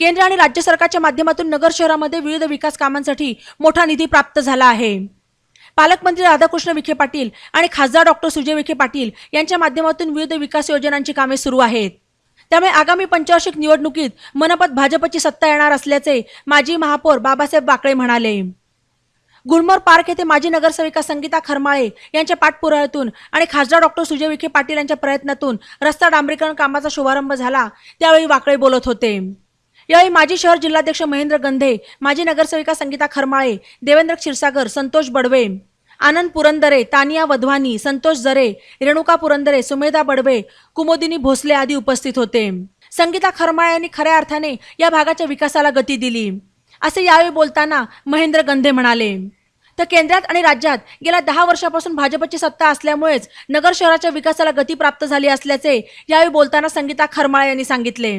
केंद्र आणि राज्य सरकारच्या माध्यमातून नगर शहरामध्ये विविध विकास कामांसाठी मोठा निधी प्राप्त झाला आहे. पालकमंत्री राधाकृष्ण विखे पाटील आणि खासदार डॉक्टर सुजय विखे पाटील यांच्या माध्यमातून विविध विकास योजनांची कामे सुरू आहेत. त्यामुळे आगामी पंचवार्षिक निवडणुकीत मनपात भाजपची सत्ता येणार असल्याचे माजी महापौर बाबासाहेब बाकळे म्हणाले. गुलमोर पार्क येथे माजी नगरसेविका संगीता खरमाळे यांच्या पाठपुराव्यातून आणि खासदार डॉक्टर सुजय विखे पाटील यांच्या प्रयत्नातून रस्ता डांबरीकरण कामाचा शुभारंभ झाला त्यावेळी वाकळे बोलत होते. यावेळी माजी शहर जिल्हाध्यक्ष महेंद्र गंधे माजी नगरसेविका संगीता खरमाळे देवेंद्र क्षीरसागर संतोष बडवे आनंद पुरंदरे तानिया वधवानी संतोष जरे रेणुका पुरंदरे सुमेधा बडवे कुमोदिनी भोसले आदी उपस्थित होते. संगीता खरमाळे यांनी खऱ्या अर्थाने या भागाच्या विकासाला गती दिली. असे यावेळी बोलताना महेंद्र गंधे म्हणाले तर केंद्रात आणि राज्यात गेल्या दहा वर्षापासून भाजपची सत्ता असल्यामुळेच नगर शहराच्या विकासाला गती प्राप्त झाली असल्याचे यावेळी बोलताना संगीता खरमाळे यांनी सांगितले.